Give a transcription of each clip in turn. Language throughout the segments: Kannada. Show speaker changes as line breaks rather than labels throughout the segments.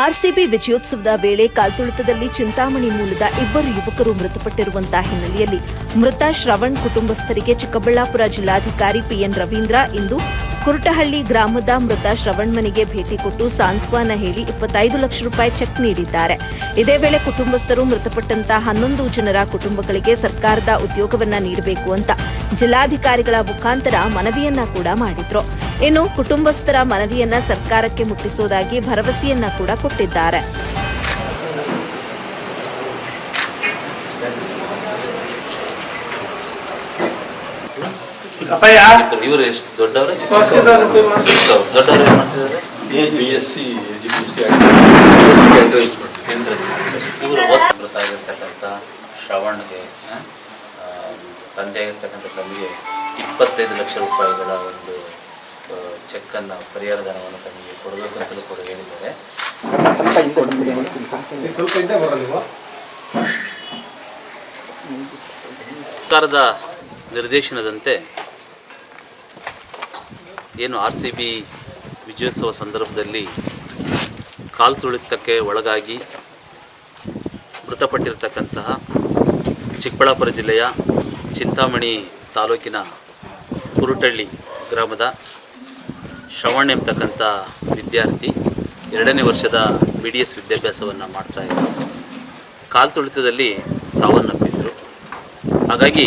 ಆರ್ಸಿಬಿ ವಿಜಯೋತ್ಸವದ ವೇಳೆ ಕಾಲ್ತುಳಿತದಲ್ಲಿ ಚಿಂತಾಮಣಿ ಮೂಲದ ಇಬ್ಬರು ಯುವಕರು ಮೃತಪಟ್ಟಿರುವಂತಹ ಹಿನ್ನೆಲೆಯಲ್ಲಿ ಮೃತ ಶ್ರವಣ್ ಕುಟುಂಬಸ್ಥರಿಗೆ ಚಿಕ್ಕಬಳ್ಳಾಪುರ ಜಿಲ್ಲಾಧಿಕಾರಿ ಪಿಎನ್ ರವೀಂದ್ರ ಇಂದು ಕುರುಟಹಳ್ಳಿ ಗ್ರಾಮದ ಮೃತ ಶ್ರವಣ್ ಮನೆಗೆ ಭೇಟಿ ಕೊಟ್ಟು ಸಾಂತ್ವನ ಹೇಳಿ ಇಪ್ಪತ್ತೈದು ಲಕ್ಷ ರೂಪಾಯಿ ಚೆಕ್ ನೀಡಿದ್ದಾರೆ. ಇದೇ ವೇಳೆ ಕುಟುಂಬಸ್ಥರು ಮೃತಪಟ್ಟಂತಹ ಹನ್ನೊಂದು ಜನರ ಕುಟುಂಬಗಳಿಗೆ ಸರ್ಕಾರದ ಉದ್ಯೋಗವನ್ನ ನೀಡಬೇಕು ಅಂತ ಜಿಲ್ಲಾಧಿಕಾರಿಗಳ ಮುಖಾಂತರ ಮನವಿಯನ್ನ ಕೂಡ ಮಾಡಿದ್ರು. ಇನ್ನು ಕುಟುಂಬಸ್ಥರ ಮನವಿಯನ್ನ ಸರ್ಕಾರಕ್ಕೆ ಮುಟ್ಟಿಸುವುದಾಗಿ ಭರವಸೆಯನ್ನ ಕೂಡ ಕೊಟ್ಟಿದ್ದಾರೆ.
ಅಪ್ಪಯ್ಯ?
ಇವರು ಎಷ್ಟು ದೊಡ್ಡವರ?
ತಹಸೀಲ್ದಾರ್ ಅಂತ ಮಾಡ್ತಾರೆ.
ದೊಡ್ಡವರು ಏನು ಮಾಡ್ತಿದ್ದಾರೆ?
B S C G P C entrance
entrance ಇವರು ಓದ್ತಾ ಆಗಿರ್ತಕ್ಕಂಥ ಶ್ರವಣ್ಗೆ ಆ, ಆ, ತಂದೆ ಆಗಿರ್ತಕ್ಕಂಥ ತಮಗೆ ಇಪ್ಪತ್ತೈದು ಲಕ್ಷ ರೂಪಾಯಿಗಳ ಒಂದು ಚೆಕ್ಕನ್ನು ಪರಿಹಾರ ಧನವನ್ನು ತಮಗೆ ಕೊಡಬೇಕು ಅಂತಲೂ ಕೂಡ ಹೇಳಿದ್ದಾರೆ. ಸರ್ಕಾರದ ನಿರ್ದೇಶನದಂತೆ ಏನು ಆರ್ ಸಿ ಬಿ ವಿಜಯೋತ್ಸವ ಸಂದರ್ಭದಲ್ಲಿ ಕಾಲು ತುಳಿತಕ್ಕೆ ಒಳಗಾಗಿ ಮೃತಪಟ್ಟಿರತಕ್ಕಂತಹ ಚಿಕ್ಕಬಳ್ಳಾಪುರ ಜಿಲ್ಲೆಯ ಚಿಂತಾಮಣಿ ತಾಲೂಕಿನ ಕುರುಟಳ್ಳಿ ಗ್ರಾಮದ ಶ್ರವಣ್ ಎಂಬತಕ್ಕಂಥ ವಿದ್ಯಾರ್ಥಿ ಎರಡನೇ ವರ್ಷದ ಬಿ ಡಿ ಎಸ್ ವಿದ್ಯಾಭ್ಯಾಸವನ್ನು ಮಾಡ್ತಾ ಇದ್ದರು ಕಾಲು ತುಳಿತದಲ್ಲಿ ಸಾವನ್ನಪ್ಪಿದ್ರು ಹಾಗಾಗಿ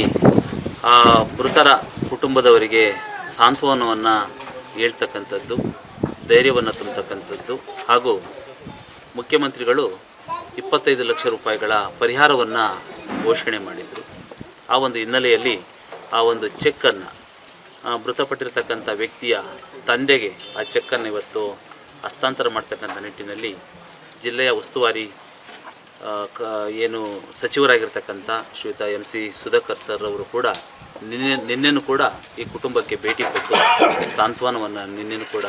ಆ ಮೃತರ ಕುಟುಂಬದವರಿಗೆ ಸಾಂತ್ವನವನ್ನು ಹೇಳ್ತಕ್ಕಂಥದ್ದು, ಧೈರ್ಯವನ್ನು ತುಂಬತಕ್ಕಂಥದ್ದು ಹಾಗೂ ಮುಖ್ಯಮಂತ್ರಿಗಳು ಇಪ್ಪತ್ತೈದು ಲಕ್ಷ ರೂಪಾಯಿಗಳ ಪರಿಹಾರವನ್ನು ಘೋಷಣೆ ಮಾಡಿದರು. ಆ ಒಂದು ಹಿನ್ನೆಲೆಯಲ್ಲಿ ಆ ಒಂದು ಚೆಕ್ಕನ್ನು ಮೃತಪಟ್ಟಿರ್ತಕ್ಕಂಥ ವ್ಯಕ್ತಿಯ ತಂದೆಗೆ ಆ ಚೆಕ್ಕನ್ನು ಇವತ್ತು ಹಸ್ತಾಂತರ ಮಾಡ್ತಕ್ಕಂಥ ನಿಟ್ಟಿನಲ್ಲಿ ಜಿಲ್ಲೆಯ ಉಸ್ತುವಾರಿ ಕ, ಏನು ಸಚಿವರಾಗಿರ್ತಕ್ಕಂಥ ಶ್ರೀಯುತ ಎಂ ಸಿ ಸುಧಾಕರ್ ಸರ್ ಅವರು ಕೂಡ ನಿನ್ನೆ, ನಿನ್ನೆನೂ ಕೂಡ ಈ ಕುಟುಂಬಕ್ಕೆ ಭೇಟಿ ಕೊಟ್ಟು ಸಾಂತ್ವನವನ್ನು ನಿನ್ನೆನೂ ಕೂಡ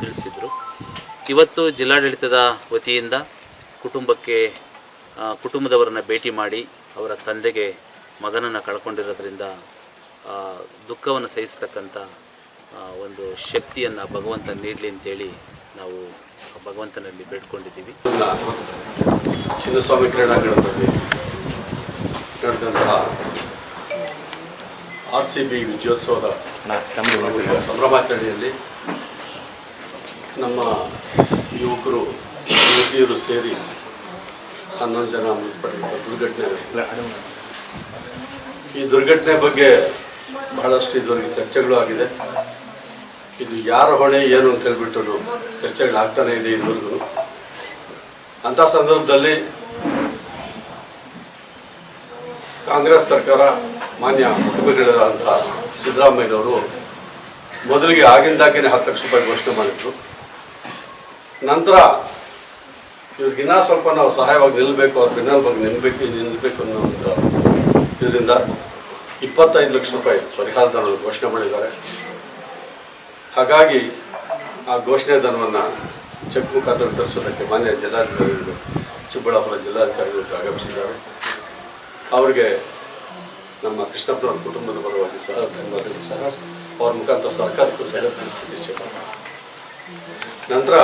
ತಿಳಿಸಿದರು. ಇವತ್ತು ಜಿಲ್ಲಾಡಳಿತದ ವತಿಯಿಂದ ಕುಟುಂಬಕ್ಕೆ ಕುಟುಂಬದವರನ್ನು ಭೇಟಿ ಮಾಡಿ ಅವರ ತಂದೆಗೆ ಮಗನನ್ನು ಕಳ್ಕೊಂಡಿರೋದ್ರಿಂದ ದುಃಖವನ್ನು ಸಹಿಸ್ತಕ್ಕಂಥ ಒಂದು ಶಕ್ತಿಯನ್ನು ಭಗವಂತ ನೀಡಲಿ ಅಂತೇಳಿ ನಾವು ಭಗವಂತನಲ್ಲಿ ಬೇಡ್ಕೊಂಡಿದ್ದೀವಿ.
ಚಿನ್ನಸ್ವಾಮಿ ಕ್ರೀಡಾಂಗಣದಲ್ಲಿ ನಡೆದಂತಹ ಆರ್ ಸಿ ಬಿ ವಿಜಯೋತ್ಸವದ ಸಂಭ್ರಮಾಚರಣೆಯಲ್ಲಿ ನಮ್ಮ ಯುವಕರು, ಯುವತಿಯರು ಸೇರಿ ಹನ್ನೊಂದು ಜನ ಮೃತಪಟ್ಟಿದ್ದ ದುರ್ಘಟನೆ. ಈ ದುರ್ಘಟನೆ ಬಗ್ಗೆ ಬಹಳಷ್ಟು ಇದುವರೆಗೆ ಚರ್ಚೆಗಳು ಆಗಿದೆ. ಇದು ಯಾರ ಹೊಣೆ, ಏನು ಅಂತ ಹೇಳ್ಬಿಟ್ಟು ಚರ್ಚೆಗಳಾಗ್ತಾನೆ ಇದೆ ಇದುವರೆಗೂ ಅಂಥ ಸಂದರ್ಭದಲ್ಲಿ ಕಾಂಗ್ರೆಸ್ ಸರ್ಕಾರ ಮಾನ್ಯ ಮುಖ್ಯಮಂತ್ರಿಗಳಾದಂಥ ಸಿದ್ದರಾಮಯ್ಯನವರು ಮೊದಲಿಗೆ ಆಗಿಂದಾಗೇನೆ ಹತ್ತು ಲಕ್ಷ ರೂಪಾಯಿ ಘೋಷಣೆ ಮಾಡಿದ್ರು. ನಂತರ ಇವ್ರಿಗಿನ್ನ ಸ್ವಲ್ಪ ನಾವು ಸಹಾಯವಾಗಿ ನಿಲ್ಲಬೇಕು ಅವ್ರ ಬೆನ್ನೆಲ್ ಬಗ್ಗೆ ನಿಲ್ಲಬೇಕು ನಿಲ್ಲಬೇಕು ಅನ್ನೋ ಒಂದು ಇದರಿಂದ ಇಪ್ಪತ್ತೈದು ಲಕ್ಷ ರೂಪಾಯಿ ಪರಿಹಾರ ಧನ ಘೋಷಣೆ ಮಾಡಿದ್ದಾರೆ. ಹಾಗಾಗಿ ಆ ಘೋಷಣೆ ಧನವನ್ನು ಚೆಕ್ ಮುಖಾಂತರ ವಿತರಿಸೋದಕ್ಕೆ ಮಾನ್ಯ ಜಿಲ್ಲಾಧಿಕಾರಿಗಳು, ಚಿಕ್ಕಬಳ್ಳಾಪುರ ಜಿಲ್ಲಾಧಿಕಾರಿಗಳು ಆಗಮಿಸಿದ್ದಾರೆ ಅವರಿಗೆ ನಮ್ಮ ಕೃಷ್ಣಪ್ಪನವ್ರ ಕುಟುಂಬದ ಪರವಾಗಿ ಸಹ ಧನ್ಯವಾದಗಳು ಸಹ. ಅವ್ರ ಮುಖಾಂತರ ಸರ್ಕಾರಕ್ಕೂ ಸಹ ತಿಳಿಸ್ತೀನಿ ನಂತರ